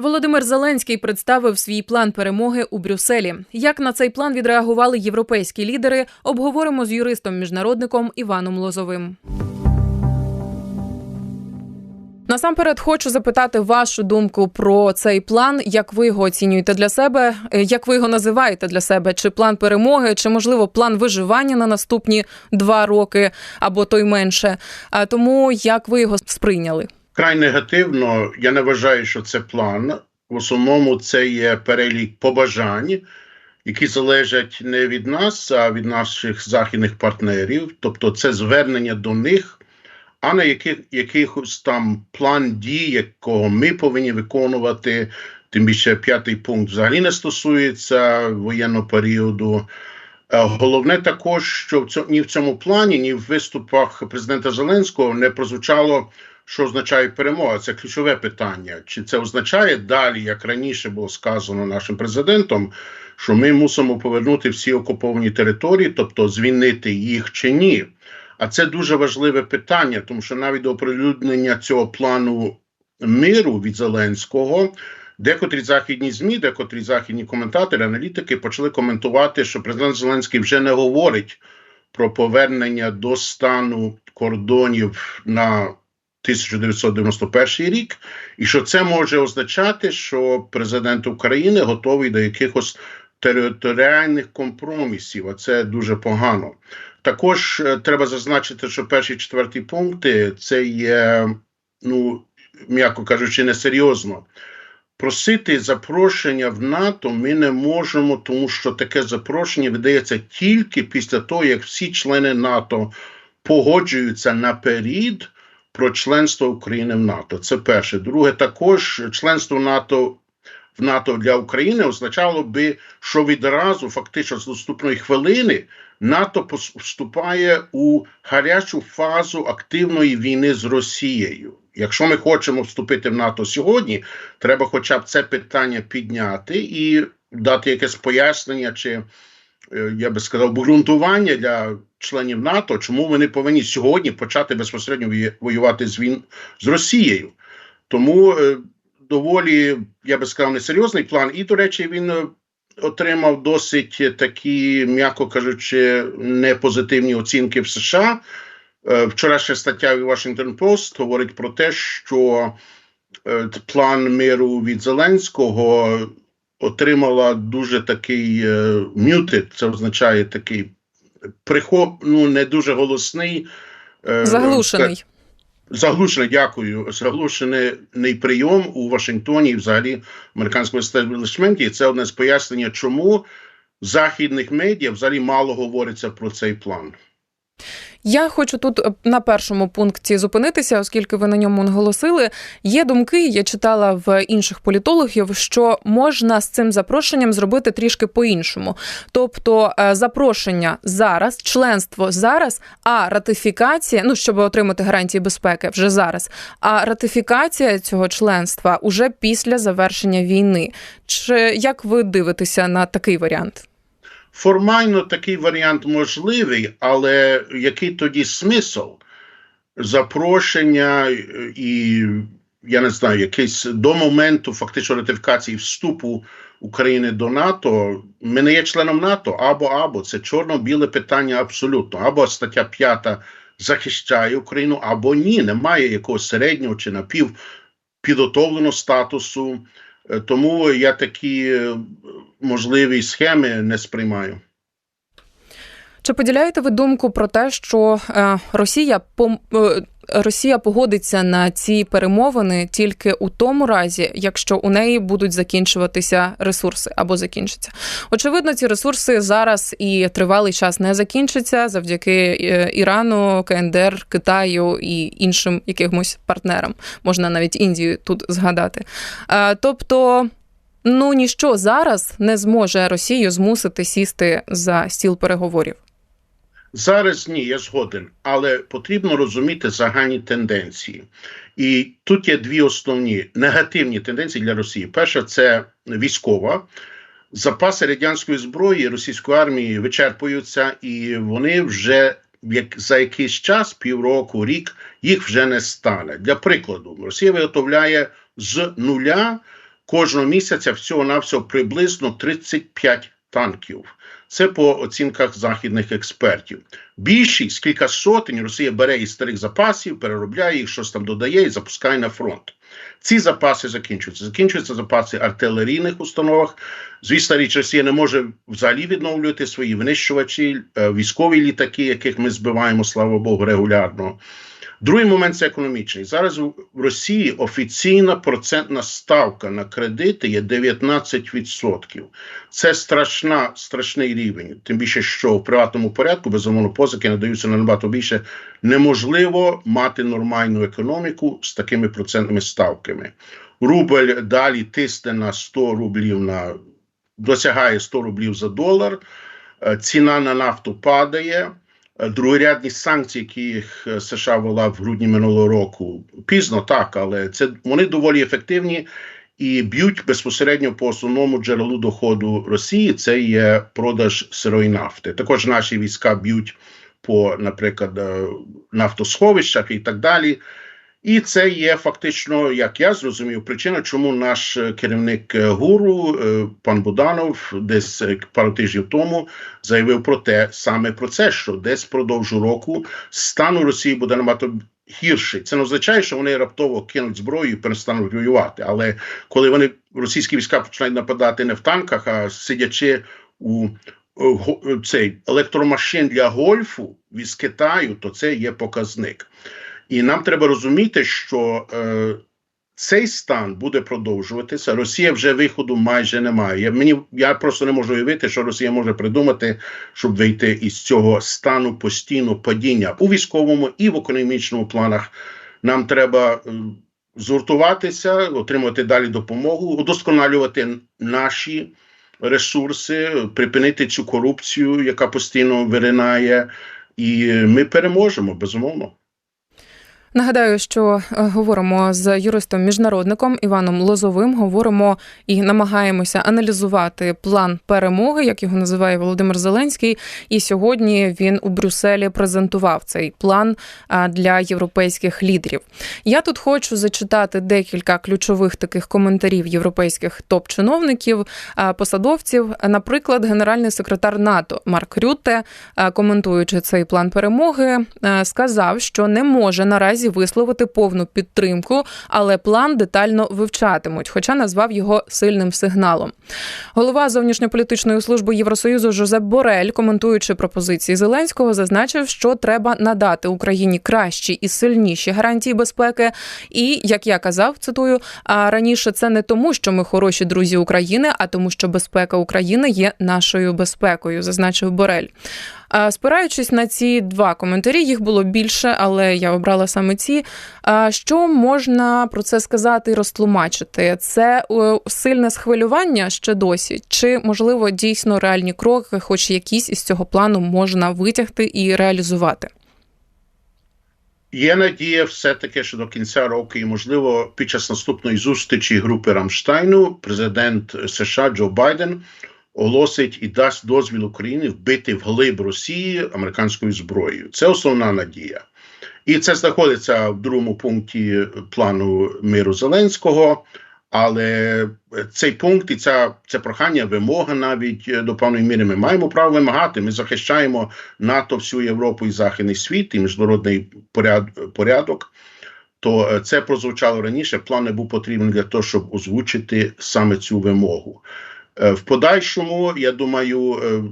Володимир Зеленський представив свій план перемоги у Брюсселі. Як на цей план відреагували європейські лідери, обговоримо з юристом-міжнародником Іваном Лозовим. Насамперед хочу запитати вашу думку про цей план. Як ви його оцінюєте для себе? Як ви його називаєте для себе? Чи план перемоги, чи можливо план виживання на наступні два роки або то й менше? А тому як ви його сприйняли? Край негативно. Я не вважаю, що це план. В основному це є перелік побажань, які залежать не від нас, а від наших західних партнерів. Тобто, це звернення до них а не яких, якихось там план дій, якого ми повинні виконувати. Тим більше п'ятий пункт взагалі не стосується воєнного періоду. Е, головне також, що в цьому, ні в цьому плані, ні в виступах президента Зеленського не прозвучало, що означає перемога. Це ключове питання. Чи це означає далі, як раніше було сказано нашим президентом, що ми мусимо повернути всі окуповані території, тобто звільнити їх чи ні? А це дуже важливе питання, тому що навіть до оприлюднення цього плану миру від Зеленського. Декотрі західні змі, декотрі західні коментатори, аналітики почали коментувати, що президент Зеленський вже не говорить про повернення до стану кордонів на 1991 рік, і що це може означати, що президент України готовий до якихось територіальних компромісів. А це дуже погано. Також е, треба зазначити, що перші четверті пункти це є, ну м'яко кажучи, несерйозно. Просити запрошення в НАТО ми не можемо, тому що таке запрошення видається тільки після того, як всі члени НАТО погоджуються наперед про членство України в НАТО. Це перше. Друге, також членство НАТО в НАТО для України означало би, що відразу, фактично, з наступної хвилини. НАТО вступає у гарячу фазу активної війни з Росією. Якщо ми хочемо вступити в НАТО сьогодні, треба, хоча б це питання підняти і дати якесь пояснення, чи е, я би сказав, обґрунтування для членів НАТО, чому вони повинні сьогодні почати безпосередньо воювати з він з Росією. Тому е, доволі я би сказав несерйозний план, і до речі, він е, отримав досить такі, м'яко кажучи, непозитивні оцінки в США. Е, вчорашня стаття в Washington Post говорить про те, що е, план миру від Зеленського отримала дуже такий muted, це означає такий прихоп, ну не дуже голосний. Заглушений. Заглушений, дякую. Заглушений прийом у Вашингтоні і взагалі американському естеблішменті. Це одне з пояснення, чому західних медіа взагалі мало говориться про цей план. Я хочу тут е, на першому пункті зупинитися, оскільки ви на ньому наголосили. Є думки, я читала в інших політологів, що можна з цим запрошенням зробити трішки по-іншому. Тобто, е, запрошення зараз, членство зараз, а ратифікація, ну щоб отримати гарантії безпеки вже зараз. А ратифікація цього членства уже після завершення війни. Чи як ви дивитеся на такий варіант? Формально такий варіант можливий, але який тоді смисл запрошення і, я не знаю, якийсь до моменту фактично ратифікації вступу України до НАТО. Ми не є членом НАТО або або це чорно-біле питання абсолютно. Або стаття 5 захищає Україну, або ні, немає якогось середнього чи напівпідготовленого статусу. Е, тому я такі е, можливі схеми не сприймаю. Чи поділяєте ви думку про те, що е, Росія Росія погодиться на ці перемовини тільки у тому разі, якщо у неї будуть закінчуватися ресурси або закінчаться? Очевидно, ці ресурси зараз і тривалий час не закінчаться завдяки Ірану, КНДР, Китаю і іншим якимось партнерам. Можна навіть Індію тут згадати. Тобто. Ну ніщо зараз не зможе Росію змусити сісти за стіл переговорів. Зараз ні, я згоден, але потрібно розуміти загальні тенденції. І тут є дві основні негативні тенденції для Росії. Перша це військова. Запаси радянської зброї російської армії вичерпуються, і вони вже як за якийсь час, півроку, рік, їх вже не стане. Для прикладу, Росія виготовляє з нуля кожного місяця всього навсього приблизно 35 танків. Це по оцінках західних експертів. Більшість кілька сотень Росія бере із старих запасів, переробляє їх, щось там додає і запускає на фронт. Ці запаси закінчуються. Закінчуються запаси артилерійних установах. Звісно, річ Росія не може взагалі відновлювати свої винищувачі, е, військові літаки, яких ми збиваємо, слава Богу, регулярно. Другий момент це економічний. Зараз в Росії офіційна процентна ставка на кредити є 19%. Це страшна, страшний рівень. Тим більше, що в приватному порядку безумовно позики надаються на набагато більше. Неможливо мати нормальну економіку з такими процентними ставками. Рубль далі тисне на 100 рублів на досягає 100 рублів за долар. Е, Ціна на нафту падає. Е, Другорядні санкції, які е, США вела в грудні минулого року, пізно так, але це вони доволі ефективні і б'ють безпосередньо по основному джерелу доходу Росії. Це є продаж сирої нафти. Також наші війська б'ють по, наприклад, е, нафтосховищах і так далі. І це є фактично, як я зрозумів, причина, чому наш е, керівник е, гуру, е, пан Буданов, десь пару тижнів тому заявив про те саме про це, що десь впродовж року стан у Росії буде набагато гірший. Це не означає, що вони раптово кинуть зброю і перестануть воювати. Але коли вони російські війська починають нападати не в танках, а сидячи у цей електромашин для гольфу з Китаю, то це є показник. І нам треба розуміти, що е, цей стан буде продовжуватися. Росія вже виходу майже не має. Я, мені, я просто не можу уявити, що Росія може придумати, щоб вийти із цього стану постійного падіння у військовому і в економічному планах. Нам треба е, згуртуватися, отримувати далі допомогу, удосконалювати наші ресурси, припинити цю корупцію, яка постійно виринає, і ми переможемо безумовно. Нагадаю, що е, говоримо з юристом-міжнародником Іваном Лозовим. Говоримо і намагаємося аналізувати план перемоги, як його називає Володимир Зеленський. І сьогодні він у Брюсселі презентував цей план для європейських лідерів. Я тут хочу зачитати декілька ключових таких коментарів європейських топ-чиновників, посадовців. Наприклад, генеральний секретар НАТО Марк Рютте, коментуючи цей план перемоги, сказав, що не може наразі висловити повну підтримку, але план детально вивчатимуть, хоча назвав його сильним сигналом. Голова зовнішньополітичної служби Євросоюзу Жозеп Борель, коментуючи пропозиції Зеленського, зазначив, що треба надати Україні кращі і сильніші гарантії безпеки. І як я казав, цитую, раніше це не тому, що ми хороші друзі України, а тому, що безпека України є нашою безпекою, зазначив Борель. Спираючись на ці два коментарі, їх було більше, але я обрала саме ці. Що можна про це сказати і розтлумачити? Це е, сильне схвилювання ще досі, чи можливо дійсно реальні кроки, хоч якісь із цього плану можна витягти і реалізувати? Є надія все-таки, що до кінця року, і можливо, під час наступної зустрічі групи Рамштайну, президент США Джо Байден оголосить і дасть дозвіл Україні вбити вглиб Росії американською зброєю. Це основна надія. І це знаходиться в другому пункті плану миру Зеленського. Але цей пункт і ця це прохання, вимога навіть до певної міри ми маємо право вимагати. Ми захищаємо НАТО, всю Європу і Західний світ, і міжнародний поряд, порядок. То е, це прозвучало раніше. План не був потрібен для того, щоб озвучити саме цю вимогу. Е, В подальшому, я думаю, е,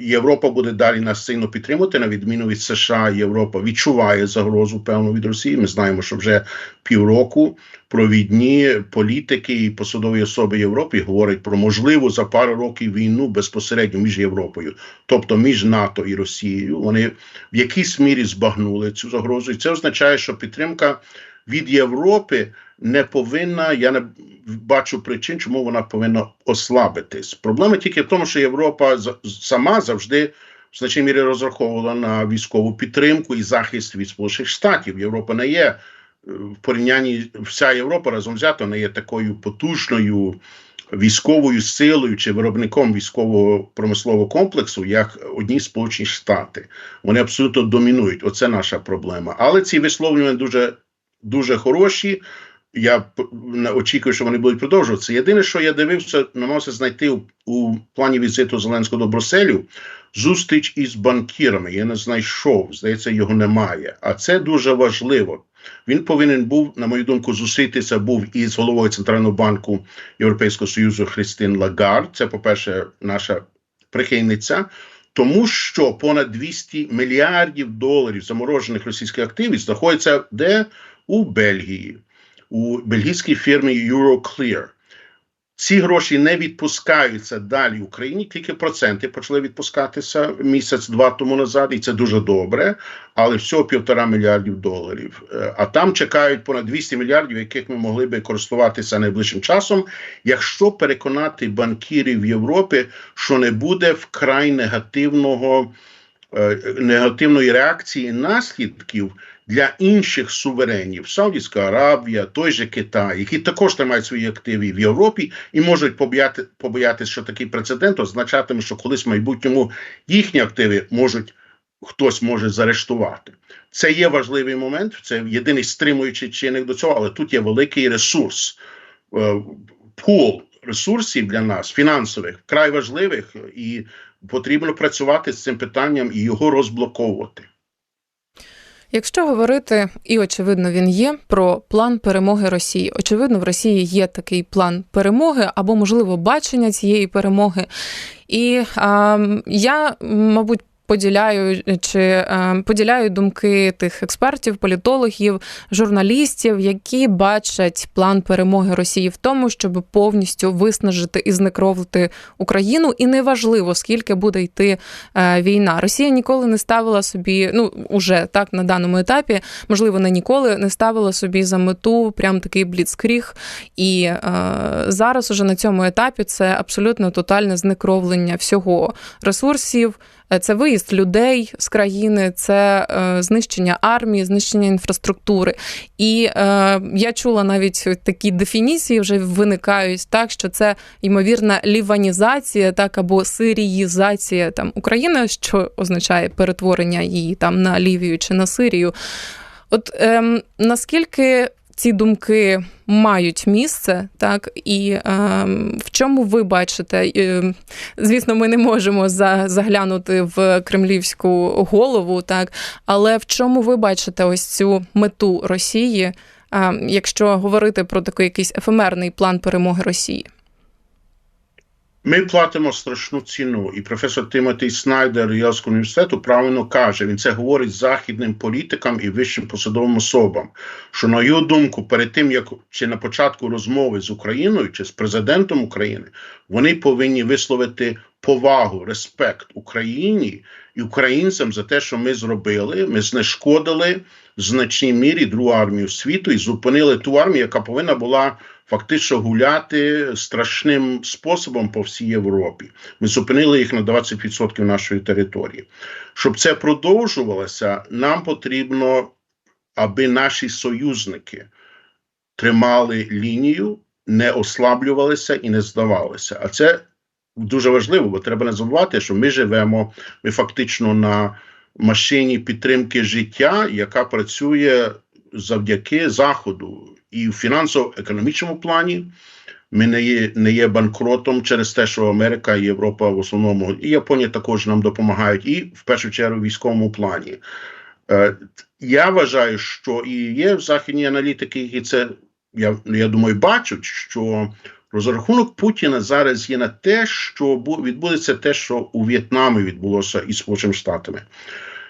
Європа буде далі нас сильно підтримувати, на відміну від США. Європа відчуває загрозу певно від Росії. Ми знаємо, що вже півроку провідні політики і посадові особи Європи говорять про можливу за пару років війну безпосередньо між Європою, тобто між НАТО і Росією. Вони в якійсь мірі збагнули цю загрозу, і це означає, що підтримка від Європи не повинна. Я не бачу причин, чому вона повинна ослабитись. Проблема тільки в тому, що Європа сама завжди в значній мірі розраховувала на військову підтримку і захист від Сполучених Штатів. Європа не є е, в порівнянні вся Європа разом взята не є такою потужною військовою силою чи виробником військового промислового комплексу, як одні Сполучені Штати. Вони абсолютно домінують. Оце наша проблема. Але ці висловлювання дуже, дуже хороші. я очікую, що вони будуть продовжуватися. Єдине, що я дивився, намагався знайти у, у плані візиту Зеленського до Брюсселю зустріч із банкірами. Я не знайшов. Здається, його немає. А це дуже важливо. Він повинен був, на мою думку, зустрітися був із головою Центрального банку Європейського Союзу Христин Лагард. Це, по-перше, наша прихильниця. Тому що понад 200 мільярдів доларів заморожених російських активів знаходиться де у Бельгії, у бельгійській фірмі Euroclear. Ці гроші не відпускаються далі Україні, тільки проценти почали відпускатися місяць-два тому назад, і це дуже добре. Але всього півтора мільярдів доларів. Е, А там чекають понад 200 мільярдів, яких ми могли би користуватися найближчим часом, якщо переконати банкірів в Європі, що не буде вкрай негативного е, негативної реакції наслідків для інших суверенів Саудівська Аравія, той же Китай, які також тримають свої активи в Європі і можуть побояти, побоятися, що такий прецедент означатиме, що колись в майбутньому їхні активи можуть хтось може заарештувати. Це є важливий момент, це єдиний стримуючий чинник до цього, але тут є великий ресурс, е, пул ресурсів для нас, фінансових, вкрай важливих, і потрібно працювати з цим питанням і його розблоковувати. Якщо говорити, і очевидно, він є про план перемоги Росії. Очевидно, в Росії є такий план перемоги або, можливо, бачення цієї перемоги. І а, я, мабуть, поділяю чи е, поділяю думки тих експертів, політологів, журналістів, які бачать план перемоги Росії в тому, щоб повністю виснажити і знекровити Україну, і неважливо скільки буде йти е, війна. Росія ніколи не ставила собі, ну уже так на даному етапі, можливо, не ніколи не ставила собі за мету прям такий бліцкріг. І е, зараз уже на цьому етапі це абсолютно тотальне знекровлення всього ресурсів. Е, Це виїзд людей з країни, це е, знищення армії, знищення інфраструктури. І е, я чула навіть такі дефініції вже виникають так, що це ймовірна ліванізація, так або сиріїзація там України, що означає перетворення її там на Лівію чи на Сирію. От ем, наскільки ці думки мають місце, так і е, в чому ви бачите? Е, звісно, ми не можемо за, заглянути в кремлівську голову, так але в чому ви бачите ось цю мету Росії, е, якщо говорити про такий якийсь ефемерний план перемоги Росії? Ми платимо страшну ціну, і професор Тимотей Снайдер Єльського університету правильно каже: він це говорить західним політикам і вищим посадовим особам. Що на його думку, перед тим як чи на початку розмови з Україною чи з президентом України, вони повинні висловити повагу, респект Україні і українцям за те, що ми зробили. Ми знешкодили в значній мірі другу армію світу і зупинили ту армію, яка повинна була фактично гуляти страшним способом по всій Європі. Ми зупинили їх на 20% нашої території. Щоб це продовжувалося, нам потрібно, аби наші союзники тримали лінію, не ослаблювалися і не здавалися. А це дуже важливо, бо треба не забувати, що ми живемо ми фактично на машині підтримки життя, яка працює завдяки заходу і в фінансово-економічному плані. Ми не є не є банкротом через те, що Америка і Європа в основному і Японія також нам допомагають, і в першу чергу в військовому плані. Е, я вважаю, що і є західні аналітики, які це я, я думаю, бачать, що розрахунок Путіна зараз є на те, що відбудеться те, що у В'єтнамі відбулося із Сполученими Штатами.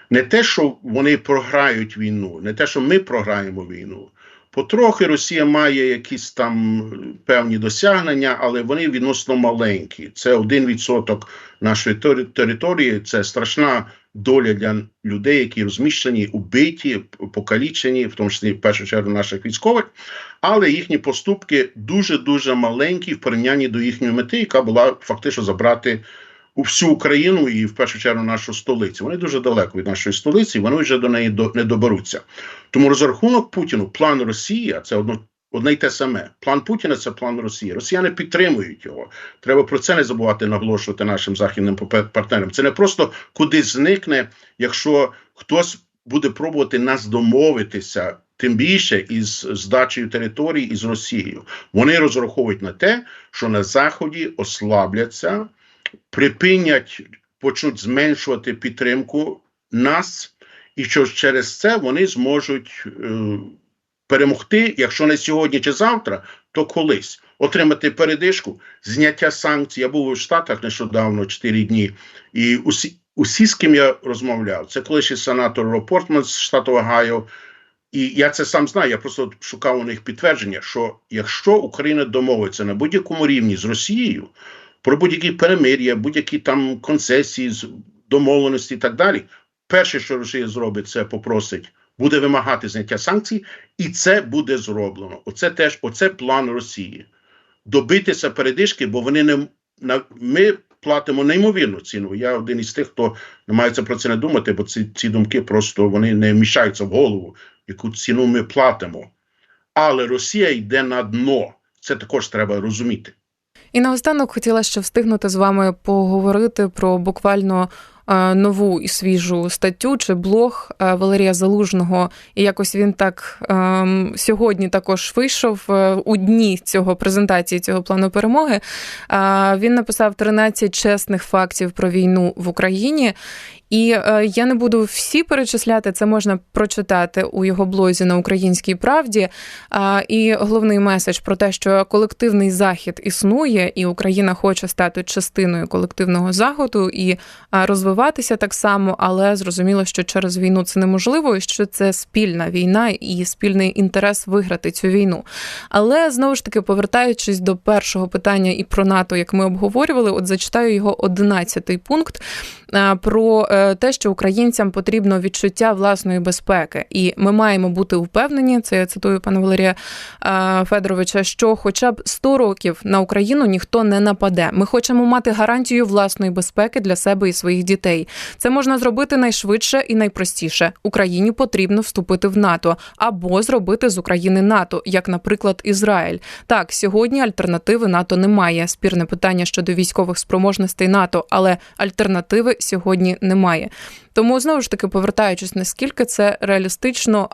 Не те, що вони програють війну, не те, що ми програємо війну. Потрохи Росія має якісь там певні досягнення, але вони відносно маленькі. Це один відсоток нашої території. Це страшна доля для людей, які розміщені, убиті, покалічені, в тому числі в першу чергу наших військових. Але їхні поступки дуже дуже маленькі в порівнянні до їхньої мети, яка була фактично забрати у всю Україну і в першу чергу нашу столицю. Вони дуже далеко від нашої столиці, вони вже до неї до, не доберуться. Тому розрахунок Путіну, план Росія це одно. Одне й те саме. План Путіна це план Росії. Росіяни підтримують його. Треба про це не забувати наголошувати нашим західним партнерам. Це не просто кудись зникне, якщо хтось буде пробувати нас домовитися тим більше із здачею території із Росією. Вони розраховують на те, що на Заході ослабляться, припинять, почнуть зменшувати підтримку нас, і що через це вони зможуть е, перемогти, якщо не сьогодні чи завтра, то колись отримати передишку, зняття санкцій. Я був у Штатах нещодавно 4 дні, і усі, усі, з ким я розмовляв, це колишній сенатор Ро Портман з штату Огайо, і я це сам знаю. Я просто шукав у них підтвердження, що якщо Україна домовиться на будь-якому рівні з Росією про будь-які перемир'я, будь-які там концесії, домовленості і так далі, перше, що Росія зробить, це попросить, буде вимагати зняття санкцій, і це буде зроблено. Оце теж оце план Росії. Добитися передишки, бо вони не ми платимо неймовірну ціну. Я один із тих, хто намагається про це не думати, бо ці, ці думки просто вони не вміщаються в голову, яку ціну ми платимо. Але Росія йде на дно. Це також треба розуміти. І наостанок хотіла ще встигнути з вами поговорити про буквально е, нову і свіжу статтю чи блог е, Валерія Залужного. І якось він так ем, сьогодні також вийшов е, у дні цього презентації цього плану перемоги. Він написав 13 чесних фактів про війну в Україні. І е, я не буду всі перечисляти, це можна прочитати у його блозі на українській правді. Е, і головний меседж про те, що колективний захід існує, і Україна хоче стати частиною колективного заходу і е, розвиватися так само, але зрозуміло, що через війну це неможливо, і що це спільна війна і спільний інтерес виграти цю війну. Але знову ж таки, повертаючись до першого питання і про НАТО, як ми обговорювали, от зачитаю його одинадцятий пункт про те, що українцям потрібно відчуття власної безпеки, і ми маємо бути впевнені. Це я цитую пана Валерія Федоровича. Що, хоча б 100 років на Україну ніхто не нападе. Ми хочемо мати гарантію власної безпеки для себе і своїх дітей. Це можна зробити найшвидше і найпростіше. Україні потрібно вступити в НАТО або зробити з України НАТО, як, наприклад, Ізраїль. Так, сьогодні альтернативи НАТО немає. Спірне питання щодо військових спроможностей НАТО, але альтернативи сьогодні немає. Тому знову ж таки, повертаючись, наскільки це реалістично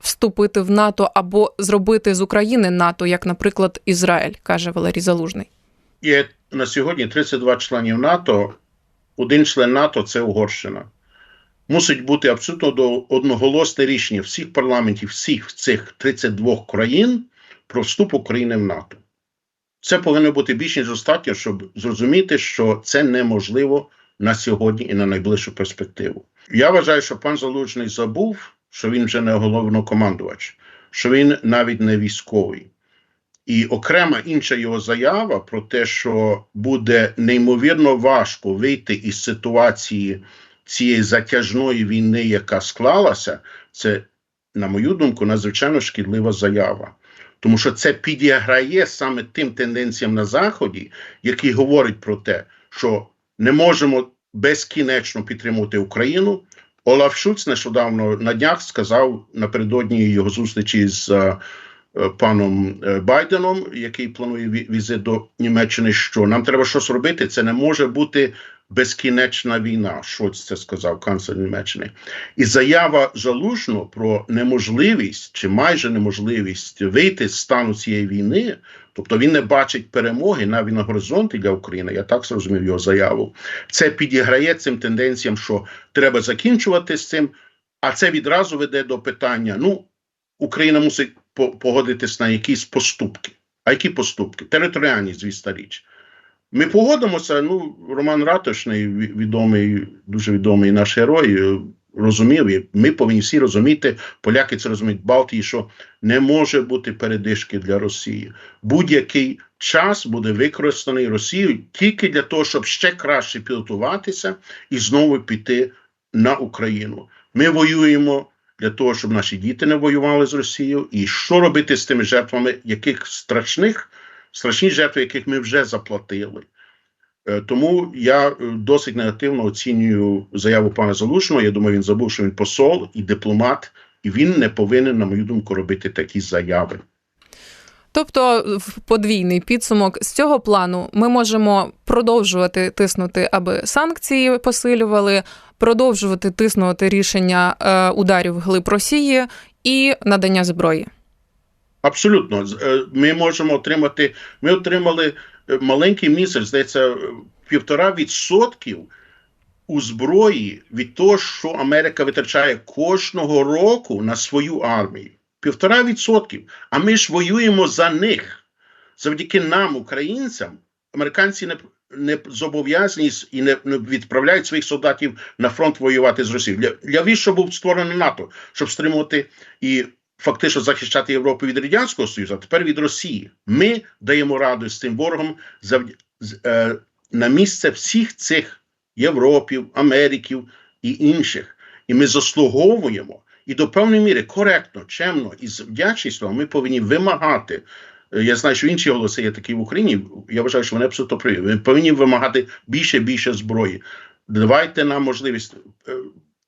вступити в НАТО або зробити з України НАТО, як, наприклад, Ізраїль, каже Валерій Залужний. Є на сьогодні 32 членів НАТО. Один член НАТО це Угорщина. Мусить бути абсолютно одноголосне рішення всіх парламентів, всіх цих 32 країн про вступ України в НАТО. Це повинно бути більш ніж достатньо, щоб зрозуміти, що це неможливо на сьогодні і на найближчу перспективу. Я вважаю, що пан Залужний забув, що він вже не головнокомандувач, що він навіть не військовий. І окрема інша його заява про те, що буде неймовірно важко вийти із ситуації цієї затяжної війни, яка склалася, це, на мою думку, надзвичайно шкідлива заява. Тому що це підіграє саме тим тенденціям на Заході, які говорять про те, що не можемо безкінечно підтримувати Україну. Олаф Шуц нещодавно на днях сказав напередодні його зустрічі з е паном е, Байденом, який планує візит до Німеччини. Що нам треба щось робити? Це не може бути безкінечна війна. Шоць це сказав канцлер Німеччини, і заява залужно про неможливість чи майже неможливість вийти з стану цієї війни. Тобто він не бачить перемоги навіть на горизонті для України. Я так зрозумів його заяву. Це підіграє цим тенденціям, що треба закінчувати з цим, а це відразу веде до питання: ну, Україна мусить погодитись на якісь поступки. А які поступки? Територіальні, звісно річ. Ми погодимося. Ну, Роман Ратошний, відомий, дуже відомий наш герой, розумів, і ми повинні всі розуміти, поляки це розуміють Балтії, що не може бути передишки для Росії. Будь-який час буде використаний Росією тільки для того, щоб ще краще підготуватися і знову піти на Україну. Ми воюємо. Для того, щоб наші діти не воювали з Росією, і що робити з тими жертвами, яких страшних, страшні жертви, яких ми вже заплатили. Е, тому я е, досить негативно оцінюю заяву пана Залужного. Я думаю, він забув, що він посол і дипломат, і він не повинен, на мою думку, робити такі заяви. Тобто, в подвійний підсумок з цього плану ми можемо продовжувати тиснути, аби санкції посилювали, продовжувати тиснути рішення е, ударів глиб Росії і надання зброї. Абсолютно, е, ми можемо отримати. Ми отримали е, маленький місяць, здається, півтора відсотків у зброї від того, що Америка витрачає кожного року на свою армію. Півтора відсотків. А ми ж воюємо за них. Завдяки нам, українцям, американці не, не зобов'язані і не, не відправляють своїх солдатів на фронт воювати з Росією. Для, для що був створений НАТО, щоб стримувати і фактично захищати Європу від Радянського Союзу, а тепер від Росії. Ми даємо раду з цим ворогом завд... е, на місце всіх цих Європів, Америків і інших. І ми заслуговуємо і до певної міри коректно, чемно і з вдячністю ми повинні вимагати. е, Я знаю, що інші голоси є такі в Україні. Я вважаю, що вони абсолютно праві. Ми повинні вимагати більше більше зброї. Давайте нам можливість. е,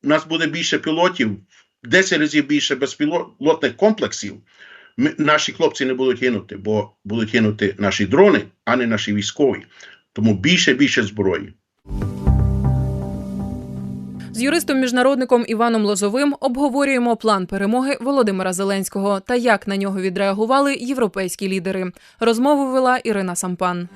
У нас буде більше пілотів, 10 разів більше безпілотних комплексів. Ми, наші хлопці не будуть гинути, бо будуть гинути наші дрони, а не наші військові. Тому більше більше зброї. З юристом-міжнародником Іваном Лозовим обговорюємо план перемоги Володимира Зеленського та як на нього відреагували європейські лідери. Розмову вела Ірина Сампан.